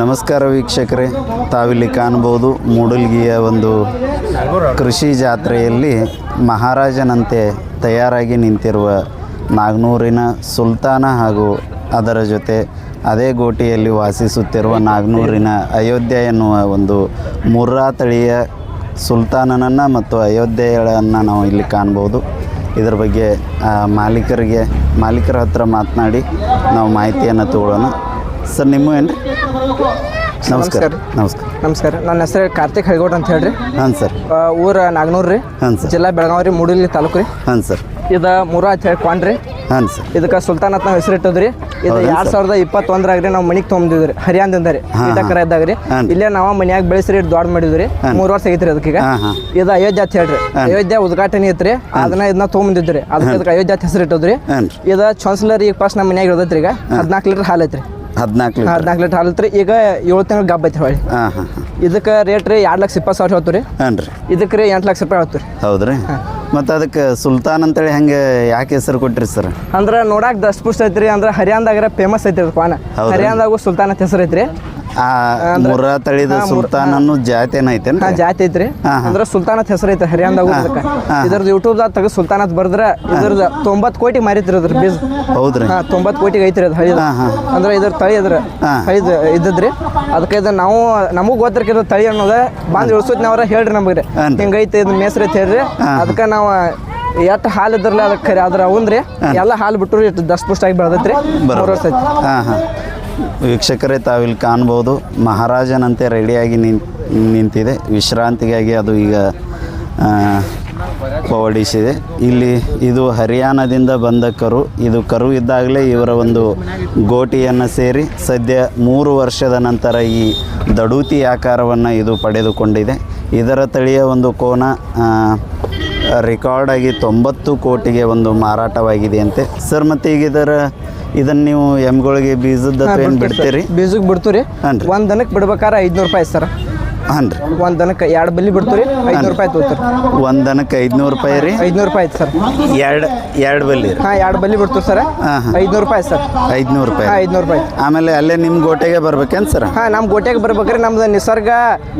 ನಮಸ್ಕಾರ ವೀಕ್ಷಕರೇ, ತಾವಿಲ್ಲಿ ಕಾಣ್ಬೋದು ಮೂಡಲ್ಗಿಯ ಒಂದು ಕೃಷಿ ಜಾತ್ರೆಯಲ್ಲಿ ಮಹಾರಾಜನಂತೆ ತಯಾರಾಗಿ ನಿಂತಿರುವ ನಾಗ್ನೂರಿನ ಸುಲ್ತಾನ ಹಾಗೂ ಅದರ ಜೊತೆ ಅದೇ ಗೋಟಿಯಲ್ಲಿ ವಾಸಿಸುತ್ತಿರುವ ನಾಗ್ನೂರಿನ ಅಯೋಧ್ಯೆ ಎನ್ನುವ ಒಂದು ಮುರ್ರಾ ತಳಿಯ ಸುಲ್ತಾನನನ್ನು ಮತ್ತು ಅಯೋಧ್ಯೆಗಳನ್ನು ನಾವು ಇಲ್ಲಿ ಕಾಣ್ಬೋದು ಇದರ ಬಗ್ಗೆ ಮಾಲೀಕರಿಗೆ, ಮಾಲೀಕರ ಹತ್ರ ಮಾತನಾಡಿ ನಾವು ಮಾಹಿತಿಯನ್ನು ತಗೊಳ್ಳೋಣ ಸರ್, ನಿಮ್ಮ ಏನು ನಮಸ್ಕಾರ. ನಮಸ್ಕಾರ. ನಮಸ್ಕಾರ. ನನ್ನ ಹೆಸರು ಕಾರ್ತಿಕ್ ಹೈಗೋಡ್ ಅಂತ ಹೇಳ್ರಿ. ಹಾಂ ಸರ್. ಊರ ನಾಗನೂರ್ ರೀ. ಹಾಂ ಸರ್. ಜಿಲ್ಲಾ ಬೆಳಗಾವಿ ರೀ ಮೂಡಲಿ ತಾಲೂಕು ರೀ. ಹಾಂ ಸರ್. ಇದು ಮೂರ ಅಂತ ಹೇಳಿ ಕ್ವಾನ್ರಿ ಹಾಂ ಸರ್. ಇದಕ್ಕೆ ಸುಲ್ತಾನ್ ಅಂತ ಹೆಸರು ಇಟ್ಟದ್ರಿ. ಇದು ಎರಡು ಸಾವಿರದ ಇಪ್ಪತ್ತೊಂದರಾಗ ರೀ ನಾವು ಮನಿಗೆ ತೊಗೊಂಡಿದ್ರಿ ಹರಿಯಾಣದಿಂದ ರೀ. ಇದ್ದಾಗ್ರಿ ಇದ್ದಾಗ ರೀ. ಇಲ್ಲೇ ನಾವು ಮನ್ಯಾಗ ಬೆಳೆಸ್ರಿ ದೊಡ್ಡ ಮಾಡಿದ್ರಿ ಮೂರು ವರ್ಷ ಆಗೈತ್ರಿ ಅದಕ್ಕೀಗ. ಈಗ ಇದು ಅಯೋಧ್ಯೆ ಅಂತ ಹೇಳ್ರಿ. ಅಯೋಧ್ಯೆ ಉದ್ಘಾಟನೆ ಐತ್ರಿ. ಅದನ್ನ ಇದನ್ನ ತೊಗೊಂಬಂದಿದ್ರಿ ಅದಕ್ಕೆ ಇದಕ್ಕೆ ಅಯೋಧ್ಯೆ ಅಂತ ಹೆಸರು ಇಟ್ಟದ್ರಿ. ಹಾಂ. ಇದು ಚಾನ್ಸಲರ್ ಈಗ ಫಸ್ಟ್ ನಮ್ಮ ಮನ್ಯಾಗ ಇರೋದೈತ್ರಿ ಈಗ. ಹದಿನಾಲ್ಕು ಲೀಟರ್ ಹಾಲು ಐತ್ರಿ. ಹದಿನಾಲ್ಕು ಹದಿನಾಲ್ಕು ಲೀಟರ್ ಹಾಲು ಐತ್ರಿ ಈಗ ಏಳು ತಿಂಗಳು ಗಬ್ಬ ಐತೆ ಹೇಳಿ ಹಾಂ ಹಾಂ ಹಾಂ. ಇದಕ್ಕೆ ರೇಟ್ ರೀ ಎರಡು ಲಕ್ಷ ಇಪ್ಪತ್ತು ಸಾವಿರ ಹೇಳ್ತೀವಿ ರೀ ಹಾಂ ರೀ. ಇದಕ್ಕೆ ರೀ ಎಂಟು ಲಕ್ಷ ರೂಪಾಯಿ ಹೇಳ್ತೀವಿ ರೀ ಹೌದ್ರಿ ಮತ್ತು ಅದಕ್ಕೆ ಸುಲ್ತಾನ್ ಅಂತೇಳಿ ಹೆಂಗೆ ಯಾಕೆ ಹೆಸರು ಕೊಟ್ಟಿರಿ ಸರ್? ಅಂದ್ರೆ ನೋಡಾಕ ದಸ್ಪುಷ್ಟ ಐತ್ರಿ ಅಂದ್ರೆ ಹರಿಯಾಣದಾಗ ಫೇಮಸ್ ಐತ್ರಿ ಅದು ಪಾನ ಹೌದ್ರಿ? ಹರಿಯಾಣದಾಗೂ ಸುಲ್ತಾನ್ ಅಂತ ಹೆಸರು ಐತ್ರಿ. ಆ ಮುರ್ರಾ ತಳಿದ ಸುಲ್ತಾನ್ ಅನ್ನೋ ಜಾತಿ ಏನೈತೇನು ಹಾ ಜಾತಿ ಐತ್ರಿ. ಅಂದ್ರ ಸುಲ್ತಾನತ್ ಹೆಸರು ಐತೆ ಹರಿಯಾಣದಾಗೂ ಅದಕ್ಕೆ. ಇದ್ರದ್ದು ಯೂಟ್ಯೂಬ್ದಾಗ ತೆಗೆದು ಸುಲ್ತಾನ್ ಅಂತ ಬರ್ದ್ರ ಇದ್ರದ್ದು ತೊಂಬತ್ ಕೋಟಿ ಮಾರಿತ್ರಿ ಅದ್ರ ಬೀಜ. ಹೌದ್ರಿ. ಹಾ ತೊಂಬತ್ತು ಕೋಟಿಗೆ ಐತ್ರಿ ಅದು ಹಳಿ ಅಂದ್ರ. ಇದ್ರ ತಳಿ ಅದ್ರ. ಹಳಿದ ಇದ್ದದ್ರಿ. ಅದಕ್ಕೆ ಇದು ನಾವು ನಮಗ್ ಗೊತ್ತಿರ್ಕಿರೋ ತಳಿ ಅನ್ನೋದ ಬಂದು ಇಳಿಸೋದ್ನವ್ರ ಹೇಳ್ರಿ ನಮಗೆ ಹಾನ್ರಿ. ಹಿಂಗೈತೆ ಇದ್ ಮೇಸ್ರಿ ಐತೆ ಹೇಳ್ರಿ. ಅದಕ್ಕೆ ನಾವು ಎಷ್ಟು ಹಾಲು ಇದ್ರಲ್ಲ ಅದಕ್ಕೆ ಖರೆ ಅದ್ರ ಅವಂದ್ರಿ ಎಲ್ಲ ಹಾಲು ಬಿಟ್ಟರು ಇಟ್ಟು ದಸ್ಪುಷ್ಟಾಗಿ ಬೆಳೆದೈತ್ರಿ. ಮೂರು ವರ್ಷ ಐತಿ ವೀಕ್ಷಕರೇ, ತಾವಿಲ್ಲಿ ಕಾಣ್ಬೋದು. ಮಹಾರಾಜನಂತೆ ರೆಡಿಯಾಗಿ ನಿಂತಿದೆ. ವಿಶ್ರಾಂತಿಗಾಗಿ ಅದು ಈಗ ಓಡಿಸಿದೆ ಇಲ್ಲಿ ಇದು ಹರಿಯಾಣದಿಂದ ಬಂದ ಕರು. ಇದು ಕರು ಇದ್ದಾಗಲೇ ಇವರ ಒಂದು ಗೋಟಿಯನ್ನು ಸೇರಿ ಸದ್ಯ ಮೂರು ವರ್ಷದ ನಂತರ ಈ ದಡೂತಿ ಆಕಾರವನ್ನು ಇದು ಪಡೆದುಕೊಂಡಿದೆ. ಇದರ ತಳಿಯ ಒಂದು ಕೋನ ರೆಕಾರ್ಡಾಗಿ ತೊಂಬತ್ತು ಕೋಟಿಗೆ ಒಂದು ಮಾರಾಟವಾಗಿದೆಯಂತೆ ಸರ್, ಮತ್ತು ಈಗ ಇದರ ಇದನ್ನು ನೀವು ಎಮ್ಗಳಿಗೆ ಬೀಜದ ಏನು ಬಿಡ್ತೀರಿ? ಬೀಜಕ್ಕೆ ಬಿಡ್ತೀರಿ. ಒಂದ್ ದನಕ್ಕೆ ಬಿಡ್ಬೇಕಾರ ಐದ್ನೂರು ರೂಪಾಯಿ ಸರ್. ಹಾಂ ರೀ. ಒಂದು ದನಕ್ಕೆ ಎರಡು ಬಲ್ಲಿ ಬಿಡ್ತೀರಿ ಐದ್ನೂರು ರೂಪಾಯಿ ತಗೋತೀರಿ ಒಂದು ದನಕ್ಕೆ ಐದುನೂರು ರೂಪಾಯಿ ರೀ. ಐದ್ನೂರು ರೂಪಾಯಿ ಆಯ್ತು ಸರ್. ಎರಡು ಎರಡು ಬಲ್ಲಿ ರೀ. ಹಾ ಎರಡು ಬಲ್ಲಿ ಬಿಡ್ತೀವಿ ಸರ್. ಹಾಂ ಹಾಂ. ಐದ್ನೂರು ರೂಪಾಯಿ ಸರ್. ಐದುನೂರು ರೂಪಾಯಿ ಹಾ ಐದ್ನೂರು ರೂಪಾಯಿ ಆಮೇಲೆ ಅಲ್ಲೇ ನಿಮ್ಮ ಗೋಟೆಗೆ ಬರ್ಬೇಕೇನು ಸರ್? ಹಾ ನಮ್ಮ ಗೋಟೆಗೆ ಬರ್ಬೇಕ್ರಿ ನಮ್ದು ನಿಸರ್ಗ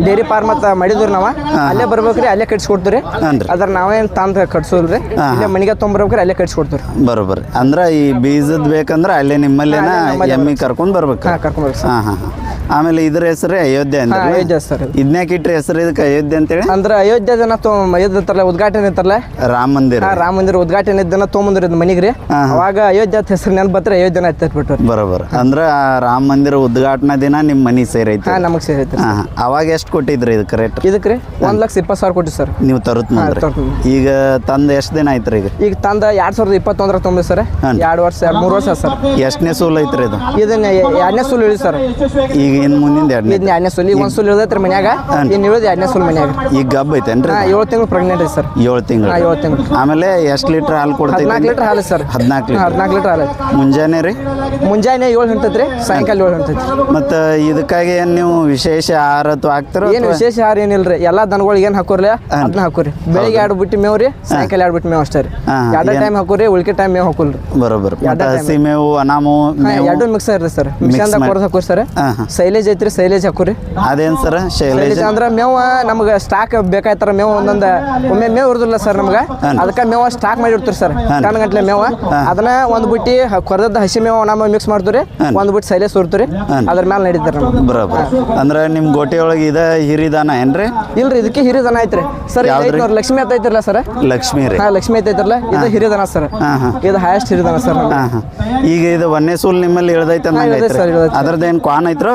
ಡೇರಿ ಫಾರ್ಮ್ ಅಂತ ಮಾಡಿದ್ರು ನಾವ. ಅಲ್ಲೇ ಬರ್ಬೇಕ್ರಿ ಅಲ್ಲೇ ಕಟ್ಸ್ಕೊಡ್ತೀರಿ ಹಾನ್ ರೀ. ಅದ್ರ ನಾವೇನ್ ತಂದು ಕಟ್ಸೋಲ್ರಿ. ಹಾ, ಇಲ್ಲೇ ಮನಿಗೆ ತೊಗೊಂಬರ್ಬೇಕ್ರಿ ಅಲ್ಲೇ ಕಟ್ಸ್ಕೊಡ್ತೀರಿ ಬರೋಬ್ಬರಿ. ಅಂದ್ರೆ ಈ ಬೀಜದ ಬೇಕಂದ್ರೆ ಅಲ್ಲೇ ನಿಮ್ಮಲ್ಲೇನ ಹಾ, ಎಮ್ಮಿ ಕರ್ಕೊಂಡು ಬರ್ಬೇಕು. ಹಾ ಕರ್ಕೊಂಡು ಹಾಂ ಹಾಂ ಹಾಂ. ಆಮೇಲೆ ಇದ್ರ ಹೆಸರು ಅಯೋಧ್ಯೆ ಅಂತ ಅಯೋಧ್ಯೆ ಸರ್ ಇದ್ನ್ಯಾಕ ಇಟ್ರಿ ಹೆಸರು ಇದಕ್ಕೆ ಅಯೋಧ್ಯೆ ಅಂತೇಳಿ? ಅಂದ್ರೆ ಅಯೋಧ್ಯೆ ಜನ ತೊ ಇದ್ರಲ್ಲ ಉದ್ಘಾಟನೆ ಇತ್ತಲ್ಲ ರಾಮ ಮಂದಿರ. ರಾಮ ಮಂದಿರ ಉದ್ಘಾಟನೆ ಇದ್ದನ ತೊಗೊಂಬಂದ್ರಿ ಮನಿಗ್ರಿ. ಅವಾಗ ಅಯೋಧ್ಯೆ ಹೆಸರು ನೆನಪು ಬತ್ರಿ ಅಯೋಧ್ಯೆನ ಎತ್ತಿಟ್ಬಿಟ್ರಿ ಬರೋಬರ. ಅಂದ್ರೆ ರಾಮ ಮಂದಿರ ಉದ್ಘಾಟನಾ ದಿನ ನಿಮ್ಮ ಮನಿ ಸೇರೈತಿ. ಹಾ ನಮಗೆ ಹಾಂ ಅವಾಗ ಎಷ್ಟು ಕೊಟ್ಟಿದ್ರಿ ಇದಕ್ಕೆ ರೇಟ್? ಇದಕ್ಕೆ ರೀ ಒಂದು ಲಕ್ಷ ಇಪ್ಪತ್ತು ಸಾವಿರ ಕೊಟ್ಟಿ ಸರ್. ನೀವು ತರುತ್ ಈಗ ತಂದ ಎಷ್ಟು ದಿನ ಆಯ್ತು ಈಗ? ಈಗ ತಂದ ಎರಡು ಸಾವಿರದ ಇಪ್ಪತ್ತೊಂದರ ತೊಂಬತ್ತು ಸರ್. ಎರಡು ವರ್ಷ ಎರಡು ಮೂರು ವರ್ಷ ಸರ್. ಎಷ್ಟನೇ ಸೂಲ್ ಐತ್ರಿ ಇದು? ಇದನ್ನ ಎರಡನೇ ಸೂಲ್ ಇಳಿ ಸರ್. ಈಗ ಇನ್ನು ಮುಂದಿನ ಎರಡನೇ ಇದನ್ನ ಎರಡನೇ ಸುಲ್ ಒಂದು ಸುಲ್ ಇಳ್ದೈತ್ರಿ ಮನ್ಯಾಗ. ಇನ್ನು ಇಳಿದು ಎರಡನೇ ಸುಲ್ ಮನ್ಯಾಗ. ಈಗ ಗಬ್ ಐತೇನ್ರಿ ಏಳು ತಿಂಗಳು ಪ್ರೆಗ್ನೆಂಟ್ ಐತಿ ಸರ್. ಏಳು ತಿಂಗಳು. ಏಳು ತಿಂಗಳು. ಆಮೇಲೆ ಎಷ್ಟು ಲೀಟರ್ ಹಾಲು ಕೊಡ್ತೈತಿ ಹದಿನಾಲ್ಕು ಲೀಟರ್ ಹಾಲು ಸರ್. ಹದಿನಾಲ್ಕು ಲೀಟ್ರ್. ಹದಿನಾಲ್ಕು ಲೀಟರ್ ಹಾಲು. ಮುಂಜಾನೆ ರೀ? ಮುಂಜಾನೆ ಏಳು ಹೊಂಟೈತ್ರಿ ಸಾಯಂಕಾಲ ಏಳು ಹೊಂಟೈತಿ ಮತ್ತು ಇದಕ್ಕಾಗಿ ಏನು ನೀವು ವಿಶೇಷ ಆಹಾರ ಅಥವಾ ಹಾಕ್ತಾರ ಏನು ವಿಶೇಷ ಆಹಾರ ಏನಿಲ್ರಿ ಎಲ್ಲ ದನಗಳಿಗೆ ಏನು ಹಾಕೋರ್ಲಿ? ಅದನ್ನ ಹಾಕೋರಿ ಬೆಳಿಗ್ಗೆ ಎರಡು ಬಿಟ್ಟು ಮೇವು ರೀ ಸಾಯಂಕಾಲ ಎರಡು ಬಿಟ್ಟು ಮೇವು ಅಷ್ಟೇ ರೀ. ಎರಡು ಟೈಮ್ ಹಾಕೋರಿ ಉಳ್ಕೆ ಟೈಮ್ ಮೇವು ಹಾಕೋಲ್ರಿ. ಬರೋಬ್ಬರ. ಹಸಿ ಮೇವು ಅನಾಮು ಎರಡು ಮಿಕ್ಸ್ ಇರ್ರಿ ಸರ್. ಮಿಕ್ಸ್ ಕೊಡೋದು ಹಾಕೋರಿ ಸರ್ ಸೈಲೇಜ್ ಐತ್ರಿ ಸೈಲೇಜ್ ಹಾಕೋರಿ. ಅದೇನು ಸರ್? ಶೈಲೇಜ್? ಸೈಲೇಜ್ ಅಂದ್ರೆ ಮೇವ ನಮ್ಗೆ ಸ್ಟಾಕ್ ಬೇಕಾಯ್ತಾರ ಮೇವು ಒಂದೊಂದು ಒಮ್ಮೆ ಮೇವು ಇರೋದಿಲ್ಲ ಸರ್ ನಮ್ಗೆ. ಅದಕ್ಕೆ ಮೇವ ಸ್ಟಾಕ್ ಮಾಡಿ ಇಡ್ತೀರಿ ಸರ್. ಟನ್ ಗಂಟ್ಲೆ ಮೇವ. ಅದನ್ನ ಒಂದು ಬುಟ್ಟಿ ಕೊರದದ್ದು ಹಸಿ ಮೇವ ನಮ್ಮ ಮಿಕ್ಸ್ ಮಾಡ್ತೀರಿ ಒಂದ್ ಬಿಟ್ಟು ಸೈಲೇಜ್ ಸುರ್ತೀರಿ. ಅದ್ರ ಮೇಲೆ ನಡೀತಾರೆ ನಮ್ಗೆ. ಬರೋಬ್ಬರ ಅಂದ್ರೆ ನಿಮ್ಮ ಗೋಟಿಯೊಳಗೆ ಒಳಗೆ ಇದ ಹಿರಿದಾನ ಏನ್ರಿ? ಇಲ್ರಿ ಇದಕ್ಕೆ ಹಿರಿದನ ಐತ್ರಿ. ಸರ್ ಲಕ್ಷ್ಮಿ ಅಂತ ಐತಿರಲ್ಲ ಸರ್? ಲಕ್ಷ್ಮಿ ರೀ. ಹಾ ಲಕ್ಷ್ಮಿ ಐತೈತಿರ್ಲ ಐತಿರಲ್ಲ. ಇದು ಹಿರಿದನ ಸರ್. ಇದು ಹೈಯೆಸ್ಟ್ ಹಿರಿದನ ಸರ್ ಈಗ ಇದು ಒಂದೇ ಸೂಲ್ ನಿಮ್ಮಲ್ಲಿ ಇಳ್ದೈತೆ ಇಳ್ದೈತೆ ಸರ್, ಇಳ್ದೈತೆ. ಅದ್ರದ್ದು ಏನು ಕ್ವಾನ್ ಐತ್ರೋ?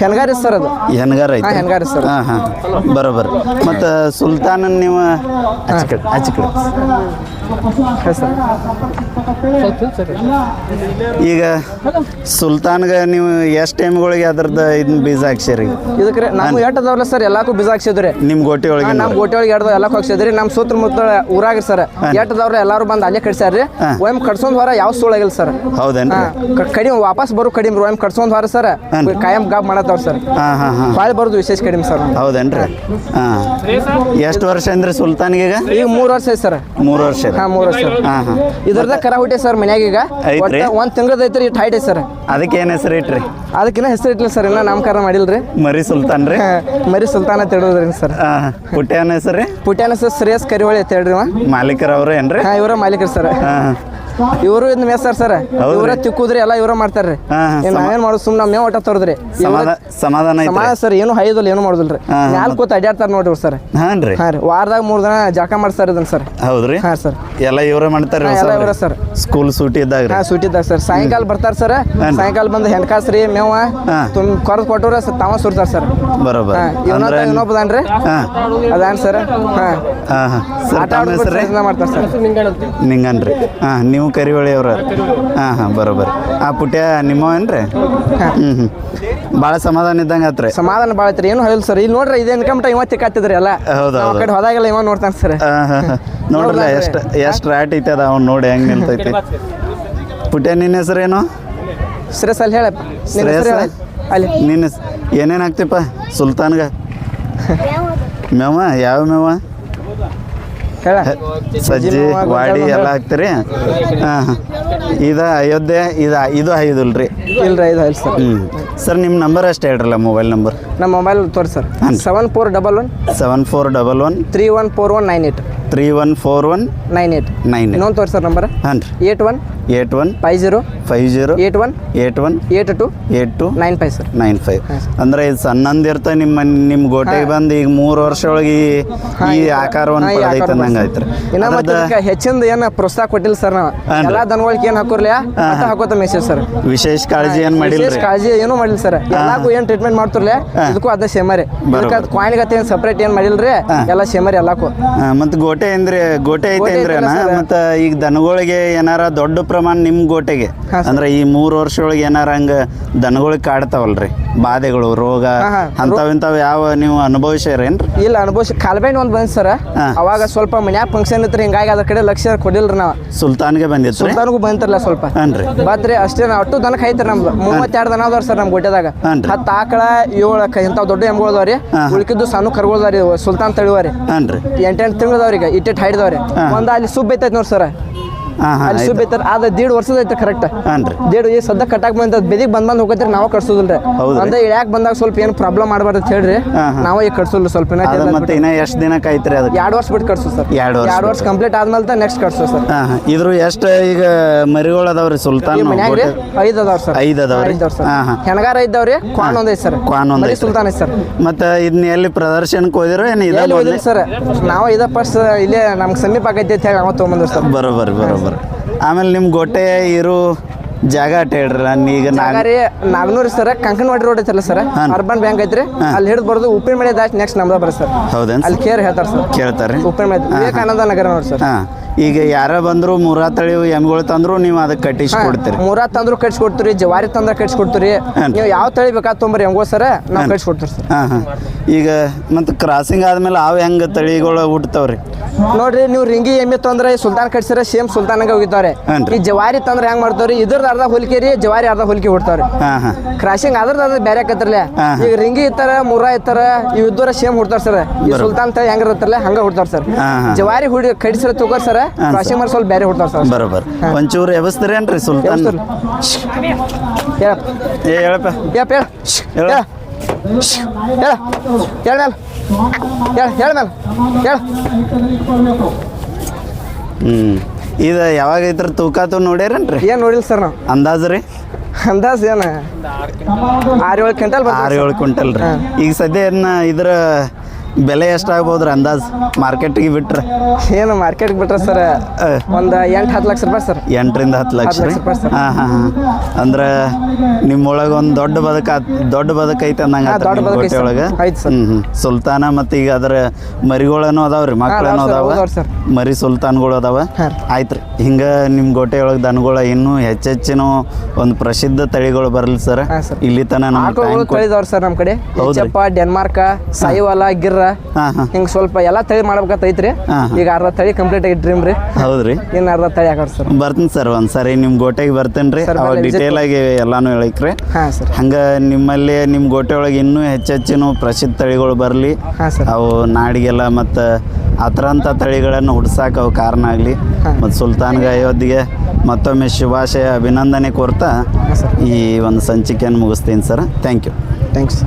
ಹೆಣ್ಗಾರಿ ಸರ್ ಅದು? ಹೆಣ್ಗಾರ ಐತೆ ಹಾ, ಹೆಣ್ಗಾರ ಸರ್. ಹಾಂ ಹಾಂ. ಬರೋಬ್ಬರ ಮತ್ತು ಸುಲ್ತಾನನ್ ನೀವು? ಆಚೆ ಕಡೆ ಆಚೆ ಸರ್. ಈಗ ಸುಲ್ತಾನ್ಗೆ ನೀವು ಎಷ್ಟು ಟೈಮ್ಗಳಿಗೆ ಅದ್ರದ್ದು ಇದನ್ನ ಬೀಜ ಹಾಕ್ಸಿರಿ ಇದಕ್ಕೆ ನಾವು ಎಷ್ಟು ಅದಾವಲ್ಲ ಸರ್ ಎಲ್ಲಕ್ಕೂ ಬೀಜ ಹಾಕ್ಸಿದ್ರಿ ನಿಮ್ಮ ಗೋಟಿ ಒಳಗೆ ನಮ್ಮ ಗೋಟಿ ಒಳಗೆ ಎರಡು ಎಲ್ಲಕ್ಕೂ ಹಾಕ್ಸಿದ್ರಿ ನಮ್ಮ ಸುತ್ತಮುತ್ತ ಊರಾಗ ಸರ್. ಎಷ್ಟು ಅದಾವ್ರಿ ಎಲ್ಲಾರು ಬಂದು ಅಲ್ಲೇ ಕಟ್ಸ್ಯಾರ್ರಿ. ಹಾ. ಒಯ್ಮ್ ಕಟ್ಸೊಂದ್ ಹೊರ ಯಾವ ಸುಳ್ಳಾಗಿಲ್ಲ ಸರ್. ಹೌದೇನ್ರಿ? ಕಡಿಮೆ ವಾಪಸ್ ಬರೋ ಕಡಿಮೆ ಒಯ್ಮ್ ಕಟ್ಸೊಂದ್ ಹೊರ ಸರ್. ಕಾಯಂ ಗಾಬ್ ಮಾಡತ್ತ ಬರ್ತಾವ ಸರ್. ಹಾಂ ಹಾಂ ಹಾಂ. ಬಾಳೆ ಬರೋದು ವಿಶೇಷ ಕಡಿಮೆ ಸರ್. ಹೌದೇನ್ರಿ? ಹಾಂ. ಎಷ್ಟು ವರ್ಷ ಅಂದ್ರೆ ಸುಲ್ತಾನ್ಗೆ ಈಗ? ಈಗ ಮೂರು ವರ್ಷ ಐತೆ ಸರ್. ಮೂರು ವರ್ಷ ಮೂರ್ ಹಾಂ ಮೂರು ವರ್ಷ. ಹಾಂ ಹಾಂ. ಇದ್ರದ ಕರ ಹುಟ್ಟೆ ಸರ್ ಮನ್ಯಾಗ ಈಗ. ಐತ್ರಿ? ಒಂದು ತಿಂಗಳದ ಐತ್ರಿ ಇಟ್ಟು ಹೈಟ್ ಐತೆ ಸರ್. ಅದಕ್ಕೆ ಏನು ಹೆಸರು ಇಟ್ರಿ? ಅದಕ್ಕಿನ್ನ ಹೆಸರು ಇಟ್ಟಿಲ್ಲ ಸರ್ ಇನ್ನ ನಾಮಕರಣ ಮಾಡಿಲ್ರಿ. ಮರಿ ಸುಲ್ತಾನ್ ರೀ? ಹಾ, ಮರಿ ಸುಲ್ತಾನ ತಿಳೋದ್ರಿ ಸರ್. ಹಾಂ ಪುಟ್ಯಾನ ಹೆಸರು ರೀ? ಪುಟ್ಯಾನ ಸರ್ ಶ್ರೇಯಸ್ ಕರಿವಳಿ ಅಂತ ಹೇಳ್ರಿ ಮಾಲೀಕರ ಮಾಲೀಕರವ್ರು ಏನ್ರಿ? ಹಾ ಇವರ ಮಾಲೀಕರು ಸರ್. ಹಾಂ. ಇವರು ಇದ್ ಮೇಸ್ತಾರ ಸರ್? ಇವರ ತಿಕ್ಕುದ್ರಿ ಎಲ್ಲ ಇವರ ಮಾಡ್ತಾರ್ರಿ. ನಾವೇನ್ ಮಾಡೋದು ಸುಮ್ನೆ ಮೇವ್ ಒಟ್ಟ ತೋರದ್ರಿ. ಸಮಾಧಾನ ಸಮಾಧಾನ ಸರ್ ಏನು ಹೈದಲ್ಲ ಏನು ಮಾಡುದಿಲ್ರಿ. ನಾಲ್ಕು ಕೂತ್ ಅಡ್ಯಾಡ್ತಾರ ನೋಡ್ರಿ ಸರ್. ಹಾಂ ರೀ ಹಾ ರೀ ವಾರದಾಗ ಮೂರ್ ದಿನ ಜಾಕ ಮಾಡ್ತಾರ ಇದನ್ನ ಸರ್. ಹೌದ್ರಿ. ಹಾ ಸರ್. ಎಲ್ಲ ಇವರೇ ಮಾಡ್ತಾರೆ ಹಾ, ಎಲ್ಲ ಇವರೇ ಸರ್. ಸ್ಕೂಲ್ ಸೂಟಿ ಇದ್ದಾಗ ಸೂಟಿ ಇದ್ದಾಗ ಸರ್. ಸಾಯಂಕಾಲ ಬರ್ತಾರ ಸರ್. ಸಾಯಂಕಾಲ ಬಂದು ಹೆಣ್ಕಾಸ್ರಿ ಮೇವ ಹಾ. ತುಂಬ ಕೊರದ್ ಕೊಟ್ಟವ್ರ ತಾವ ಸುರ್ತಾರ ಸರ್. ಬರೋಬರ್. ಹಾ ಇವನೊಬ್ಬ ಇನ್ನೊಬ್ಬದಾನ್ರಿ ಹಾಂ. ಅದಾನ್ ಸರ್. ಹಾ. ಹಾಂ ಹಾಂ. ಆಟ ಮಾಡ್ತಾರ ಸರ್. ನಿಂಗನ್ರಿ ಹಾಂ ನೀವು ಕರಿವಳಿ ಅವ್ರ ಹಾಂ ಹಾಂ ಬರೋಬರ್. ಆ ಪುಟ್ಯ ನಿಮ್ಮವೇನ್ರಿ ಹ್ಞೂ ಹ್ಞೂ ಭಾಳ ಸಮಾಧಾನ ಇದ್ದಂಗೆ ಆತ್ರಿ. ಸಮಾಧಾನ ಭಾಳ ಐತ್ರಿ. ಏನು ಹೇಳಿಲ್ಲ ಸರ್. ಇಲ್ಲಿ ನೋಡ್ರಿ ಇದೇನ್ ಇನ್ಕಮ್ ಇವ ತಿಕ್ಕಾತಿದ್ರಿ ಎಲ್ಲ. ಹೌದು, ಆ ಕಡೆ ಹೋದಾಗೆಲ್ಲ ಇವ ನೋಡ್ತಾನೆ ಸರ್. ಹಾಂ ಹಾಂ ಹಾಂ. ನೋಡ್ರಲ್ಲ ಎಷ್ಟು ಎಷ್ಟು ರಾಟ್ ಐತೆ ಅದ ಅವ್ನು ನೋಡಿ ಹೆಂಗೆ ನಿಲ್ತೈತಿ. ಪುಟ್ಯ ನಿನ್ನ ಏನು? ಶ್ರೇಯಸ್ ಅಲ್ಲಿ ಹೇಳಪ್ಪ. ನಿನ್ನ ಹೆಸರು ಹೇಳ. ಅಲ್ಲಿ. ನಿನ್ನ ಏನೇನು ಹಾಕ್ತಿಪ್ಪ? ಸುಲ್ತಾನ್ಗ? ಮೇವ ಯಾವ ಮೇವ ಹೇಳ. ಸಜ್ಜಿ ವಾಡಿ ಎಲ್ಲ ಹಾಕ್ತೀರಿ? ಹಾಂ ಇದು ಅಯೋಧ್ಯೆ ಇದು ಇದು ಐದಲ್ರಿ. ಇಲ್ರಿ ಇದು ಇಲ್ಲ ಸರ್. ಹ್ಞೂ ಸರ್ ನಿಮ್ಮ ನಂಬರ್ ಅಷ್ಟೇ ಹೇಳ್ರಲ್ಲ ಮೊಬೈಲ್ ನಂಬರ್? ನಮ್ಮ ಮೊಬೈಲ್ ತೋರಿ sir. Seven four double one seven four double one three one four one nine eight. Three one four one nine eight. Nine ಇನ್ನೊಂದು ತೋರಿ ಸರ್ ನಂಬರ್. ಹಾಂ ರೀ. Eight one eight one five zero five zero eight one eight one eight two eight two nine five sir. Nine five. ಅಂದ್ರೆ ಇದು ಸಣ್ಣಂದಿರ್ತ ನಿಮ್ಮ ನಿಮ್ಮ ಗೋಟೆಗೆ ಬಂದು ಈಗ ಮೂರು ವರ್ಷ ಒಳಗೆ ಈ ಆಕಾರವನ್ನು ಪಡೆದೈತೆ ಆಯ್ತು ಇದಕ್ಕೆ ಹೆಚ್ಚಿಂದ ಏನು ಪ್ರೋತ್ಸಾಹ ಕೊಟ್ಟಿಲ್ಲ ಸರ್ ನಾವು. ಎಲ್ಲ ದನಗಳಿಗೆ ಏನು ಹಾಕೋರ್ಲಿ ಹಾಕೋತ ಮೆಸೇಜ್ ಸರ್. ವಿಶೇಷ ಕಾಳಜಿ ಏನು ಮಾಡಿಲ್ಲ ವಿಶೇಷ ಕಾಳಜಿ ಏನು ಮಾಡಿಲ್ಲ ಸರ್. ಎಲ್ಲಕ್ಕೂ ಏನು ಟ್ರೀಟ್ಮೆಂಟ್ ಮಾಡ್ತಿರ್ಲಿ ಇದಕ್ಕೂ ಅದ ಸೇಮರಿ ಅದಕ್ಕೆ ಅದು ಏನು ಸಪ್ರೇಟ್ ಏನು ಮಾಡಿಲ್ರಿ ಎಲ್ಲ ಸೇಮರಿ ಎಲ್ಲಾಕು. ಮತ್ತು ಗೋಟೆ ಅಂದ್ರೆ ಗೋಟೆ ಐತೆ ಅಂದ್ರೆ. ಮತ್ತು ಈಗ ದನಗಳಿಗೆ ಏನಾರ ದೊಡ್ಡ ಪ್ರಮಾಣ ನಿಮ್ಮ ಗೋಟೆಗೆ? ಹಾ, ಸರ್. ಅಂದ್ರೆ ಈ ಮೂರು ವರ್ಷ ಒಳಗೆ ಏನಾರ ಹಂಗ ದನಗಳಿಗೆ ಕಾಡ್ತಾವಲ್ರಿ. ಬಾಧೆಗಳು ರೋಗ ಹಾ, ಹಾ. ಅಂಥವು ಇಂಥವು ಯಾವ ನೀವು ಅನುಭವಿಸ್ಯಾರೇನ್ರಿ ಇಲ್ಲ ಅನುಭವಿಸಿ ಕಾಲ್ಬೆಂಡ್ ಒಂದು ಬಂದ್ ಸರ್. ಹಾ. ಅವಾಗ ಸ್ವಲ್ಪ ಮನ್ಯಾಗ ಫಂಕ್ಷನ್ ಇತ್ತು ಹಿಂಗಾಗಿ ಅದ್ರ ಕಡೆ ಲಕ್ಷ್ಯ ಕೊಡಿಲ್ರಿ ನಾವು. ಸುಲ್ತಾನ್ಗೆ ಬಂದಿತ್ತು ರೀ ಸುಲ್ತಾನ್ಗೂ ಬಂತಿರಲ್ಲ ಸ್ವಲ್ಪ. ಹಾನ್ರಿ. ಬಾತ್ರಿ ಅಷ್ಟೇ ನಾವು ಅಷ್ಟು ದನಕ್ಕೆ ಐತ್ರಿ ನಮ್ದು. ಮೂವತ್ತೆರಡು ದನ ಅದಾವ್ರಿ ಸರ್ ನಮ್ಮ ಗುಡ್ಡೆದಾಗ. ಹಾನ್ರಿ. ಹತ್ತು ಆಕಳ ಏಳು ಇಂಥವು ದೊಡ್ಡ ಎಮ್ಗಳು ಅದಾವ್ರಿ. ಹಾ. ಉಳ್ಕಿದ್ದು ಸಣ್ಣ ರೀ ಸುಲ್ತಾನ್ ತಳಿವಾರಿ. ಹಾನ್ರಿ. ಎಂಟೆಂಟು ತಿಂಗಳದವ್ರಿ ಈಗ ಇಟ್ಟಿಟ್ಟು ಹೈಡ್ದವ್ರಿ ಒಂದು ಅಲ್ಲಿ ಸುಬ್ಬ ಐತೈತ್ ನೋಡಿ ಸರ್. ಅಲ್ಲಿ ಸುಬ್ಬ ಐತಾರ ಅದು ದೇಡ್ ವರ್ಷದ ಐತೆ ಕರೆಕ್ಟ್ ಹಾನ್ರಿ ದೇಡ್ ಈ ಸದ್ದ ಕಟ್ಟಾಕ್ ಬಂದ ಬೆದಿಗೆ ಬಂದ್ ಬಂದ್ ಹೋಗತ್ರಿ ನಾವು ಕಟ್ಸೋದಿಲ್ರಿ. ಹೌದ್ರಿ? ಅಂದ್ರೆ ಇಳ್ಯಾಕ್ ಬಂದಾಗ ಸ್ವಲ್ಪ ಏನು ಪ್ರಾಬ್ಲಮ್ ಮಾಡಬಾರ್ದು ಅಂತ ಹೇಳ್ರಿ. ಹಾ, ಹಾ. ನಾವು ಈಗ ಕಟ್ಸೋಲ್ಲ ಸ್ವಲ್ಪ ಅದು ಮತ್ತೆ ಇನ್ನ ಎಷ್ಟು ದಿನಕ್ಕೆ ಐತ್ರಿ ಅದು ಎರಡು ವರ್ಷ ಬಿಟ್ಟು ಕಟ್ಸು ಸರ್. ಎರಡ್ ವರ್ಷ ಎರಡು ವರ್ಷ ಕಂಪ್ಲೀಟ್ ಆದ್ಮೇಲೆ ನೆಕ್ಸ್ಟ್ ಕಟ್ಸು ಸರ್. ಹಾಂ ಇದ್ರ ಎಷ್ಟು ಈಗ ಮರಿಗಳು ಅದಾವ್ರಿ ಸುಲ್ತಾನ್ ಈ ಗೋಟೆ- ಐದು ಅದಾವ್ ಸರ್. ಐದ್ ಅದಾವ್ರಿ? ಐದು ಸರ್. ಹಾ, ಹಾ. ಹೆಣಗಾರ ಇದ್ದಾವ್ರಿ ಕ್ವಾನ್ ಒಂದ್ ಐತಿ ಸರ್. ಕ್ವಾನ್ ಒಂದ್ ಐತ್ರಿ. ಸುಲ್ತಾನ್ ಐತಿ ಸರ್. ಮತ್ತೆ ಇದನ್ನ ಎಲ್ಲಿ ಪ್ರದರ್ಶನಕ್ಕೆ ಹೋದಿರೋ ಏನು ಎಲ್ಲಿ ಸರ್. ನಾವು ಇದ ಫಸ್ಟ್ ಇಲ್ಲೇ ನಮ್ಗೆ ಸಮೀಪ ಆಗೈತಿ ಅಂತ ಹೇಳಿ ನಾವು ತೊಗೊಂಬಂದ್ರಿ ಸರ್. ಬರೋಬರ್ ಬರೋಬ್ಬರಿ ಆಮೇಲೆ ನಿಮ್ಮ ಗೊಟ್ಟೆ ಇರು ಜಾಗ ಅಟ್ ನಾನು ಈಗ ನಾನು ರೀ ನಾಗ್ನೂರಿ ಸರ್ ಕಂಕನವಾಡಿ ರೋಡ್ ಐತಲ್ಲ ಸರ್. ಅರ್ಬನ್ ಬ್ಯಾಂಕ್ ಐತ್ರಿ. ಅಲ್ಲಿ ಹಿಡಿದು ಬರೋದು ಉಪ್ಪಿನ ಮಳೆ ದಾಸ್ ನೆಕ್ಸ್ಟ್ ನಮ್ದ ಬರ ಸರ್. ಹೌದೇನು ಅಲ್ಲಿ ಕೇರ್ ಹೇಳ್ತಾರೆ ಸರ್. ಕೇಳ್ತಾರೆ ಉಪ್ಪಿನ ಮಳೆ ವಿವೇಕಾನಂದ ನಗರ ನೋಡಿ ಸರ್. ಹಾಂ ಈಗ ಯಾರ ಬಂದ್ರು ಮೂರಾ ತಳಿ ಎಮ್ಗಳು ತಂದ್ರು ನೀವು ಅದಕ್ಕೆ ಕಟ್ಟಿಸಿ ಕೊಡ್ತೀರಿ. ಮೂರಾ ತಂದ್ರು ಕಟ್ಸಿ ಕೊಡ್ತೀರಿ ಜವಾರಿ ತಂದ್ರ ಕಟ್ಸಿ ಕೊಡ್ತೀರಿ. ನೀವು ಯಾವ ತಳಿ ಬೇಕಾದ್ ತೊಂಬರಿ ಹೆಂಗೋ ಸರ್ ನಾವು ಕಟ್ಸಿ ಕೊಡ್ತೀರಿ ಸರ್. ಹಾಂ ಹಾಂ. ಈಗ ಮತ್ತು ಕ್ರಾಸಿಂಗ್ ಆದ್ಮೇಲೆ ಅವು ಹೆಂಗೆ ತಳಿಗಳು ಹುಟ್ತಾವ್ರಿ? ನೋಡ್ರಿ ನೀವು ರಿಂಗಿ ಎಮ್ಮೆ ತಂದ್ರೆ ಸುಲ್ತಾನ್ ಕಟ್ಸಿರ ಸೇಮ್ ಸುಲ್ತಾನ್ ಹೋಗಿದ್ದಾವ್ರಿ. ಹೋಗಿದ್ದಾರೆ ಈ ಜವಾರಿ ತಂದ್ರೆ ಹೆಂಗ್ ಮಾಡ್ತಾವ್ರಿ? ಇದ್ರದ ಅರ್ಧ ಹೋಲಿಕೆ ರೀ ಜವಾರಿ ಅರ್ಧ ಹೊಲಿಕೆ ಹುಡ್ತಾವ್ರಿ. ಕ್ರಾಶಿಂಗ್ ಅದ್ರದ ಅದ್ರ ಬೇರೆ ಆಕತ್ರಲ್ಲ ಈಗ ರಿಂಗಿ ಇತ್ತಾರ ಮುರ ಇತ್ತಾರ ಇವ್ ಸೇಮ್ ಹುಡ್ತಾರ ಸರ್. ಈ ಸುಲ್ತಾನ್ ತ ಹೆಂಗ್ ಇರುತ್ತಲ್ಲ ಹಂಗ ಹುಡ್ತಾರ ಸರ್. ಜವಾರಿ ಹುಡಿ ಕಡಿಸಿರ ತಗೋರ್ ಸರ್ ಕ್ರಾಶಿಂಗ್ ಮಾಡಿ ಸ್ವಲ್ಪ ಬೇರೆ ಹುಡ್ತಾರ ಸರ್. ಬರೋಬರ್ ಒಂಚೂರು ಎಬಸ್ತೀರೇನ್ರಿ ಸುಲ್ತಾನ್? ಹೇಳಪ್ಪ. ಹೇಳಪ್ಪ. ಹೇಳ. ಹೇಳ. ಹೇಳು. ಹೇಳ. ಹೇಳ ಹೇಳ ಹ್ಞೂ ಇದು ಯಾವಾಗ ಐತ್ರ ತೂಕಾತು ನೋಡ್ಯಾರೇನ್ರಿ? ಏನು ನೋಡಿಲ್ಲ ಸರ್ ನಾವು. ಅಂದಾಜು ರೀ? ಅಂದಾಜ್ ಏನು? ಆರು ಏಳು ಕ್ವಿಂಟಲ್ ಆರು ಏಳು ಕ್ವಿಂಟಲ್ ರೀ. ಈಗ ಸದ್ಯ ಇದನ್ನ ಇದ್ರ ಬೆಲೆ ಎಷ್ಟಾಗ್ಬೋದ್ರಿ ಅಂದಾಜು? ಮಾರ್ಕೆಟಿಗೆ ಬಿಟ್ರೆ. ಏನು ಮಾರ್ಕೆಟ್ಗೆ ಬಿಟ್ರೆ ಸರ್ ಒಂದು ಎಂಟು ಹತ್ತು ಲಕ್ಷ ರೂಪಾಯಿ ಸರ್. ಎಂಟರಿಂದ ಹತ್ತು ಲಕ್ಷ ರೀ? ರೂಪಾಯಿ. ಹಾಂ ಹಾಂ ಹಾಂ. ಅಂದ್ರೆ ನಿಮ್ಮೊಳಗೆ ಒಂದು ದೊಡ್ಡ ಬದುಕ ದೊಡ್ಡ ಬದುಕೈತೆ ಐತೆ ಅಂದಂಗೆ ದೊಡ್ಡ ಸರ್. ಒಳಗೆ? ಐತೆ ಹ್ಞೂ ಹ್ಞೂ ಸುಲ್ತಾನ ಮತ್ತು ಈಗ ಅದರ ಮರಿಗಳೇನೋ ಅದಾವ್ರಿ ಮಕ್ಕಳೇನೋ ಅದಾವ್. ಮರಿ ಸುಲ್ತಾನ್ಗಳು ಅದಾವ? ರೀ. ಆಯ್ತು ರೀ. ಹಿಂಗೆ ನಿಮ್ಮ ಗೋಟೆ ಒಳಗೆ ದನಗಳ ಇನ್ನೂ ಹೆಚ್ಚೆಚ್ಚಿನ ಒಂದು ಪ್ರಸಿದ್ಧ ತಳಿಗಳು ಬರಲಿ ಸರ್. ಇಲ್ಲಿ ತನಕ ನಮ್ಮ ಸರ್ ನಮ್ಮ ಕಡೆ. ಡೆನ್ಮಾರ್ಕ ಸಾಯಿವಾಲ ಗಿರ್ರ. ಹಿಂಗೆ ಸ್ವಲ್ಪ ಎಲ್ಲಾ ತಳಿ ಮಾಡ್ಬೇಕಂತ ಐತ್ರಿ. ಈಗ ಅರ್ಧ ತಳಿ ಕಂಪ್ಲೀಟ್ ಆಗಿ ಡ್ರೀಮ್ ರೀ. ಹೌದ್ರಿ. ಇನ್ನ ಅರ್ಧ ತಳಿ ಹಾಕೋರ್ ಸರ್. ಬರ್ತೀನಿ ಸರ್ ಒಂದ್ಸರಿ ನಿಮ್ ಗೋಟೆಗೆ ಬರ್ತೇನ್ರಿ ಅವಾಗ ಡಿಟೇಲ್ ಆಗಿ ಎಲ್ಲಾನು ಹೇಳಿಕ್ರಿ. ಹಂಗ ಸರ್. ಹಂಗೆ ನಿಮ್ಮಲ್ಲಿ ನಿಮ್ ಗೋಟೆ ಒಳಗೆ ಇನ್ನೂ ಹೆಚ್ಚೆಚ್ಚಿನ ಪ್ರಸಿದ್ಧ ತಳಿಗಳು ಬರಲಿ. ಅವು ನಾಡಿಗೆಲ್ಲ ಮತ್ತ ಥರಂಥ ತಳಿಗಳನ್ನು ಹುಡ್ಸಾಕ ಅವು ಕಾರಣ ಆಗಲಿ. ಮತ್ತು ಸುಲ್ತಾನ್ಗೆ ಅಯೋಧ್ಯೆಗೆ ಮತ್ತೊಮ್ಮೆ ಶುಭಾಶಯ ಅಭಿನಂದನೆ ಕೋರ್ತಾ ಈ ಒಂದು ಸಂಚಿಕೆಯನ್ನು ಮುಗಿಸ್ತೀನಿ ಸರ್. Thank you thanks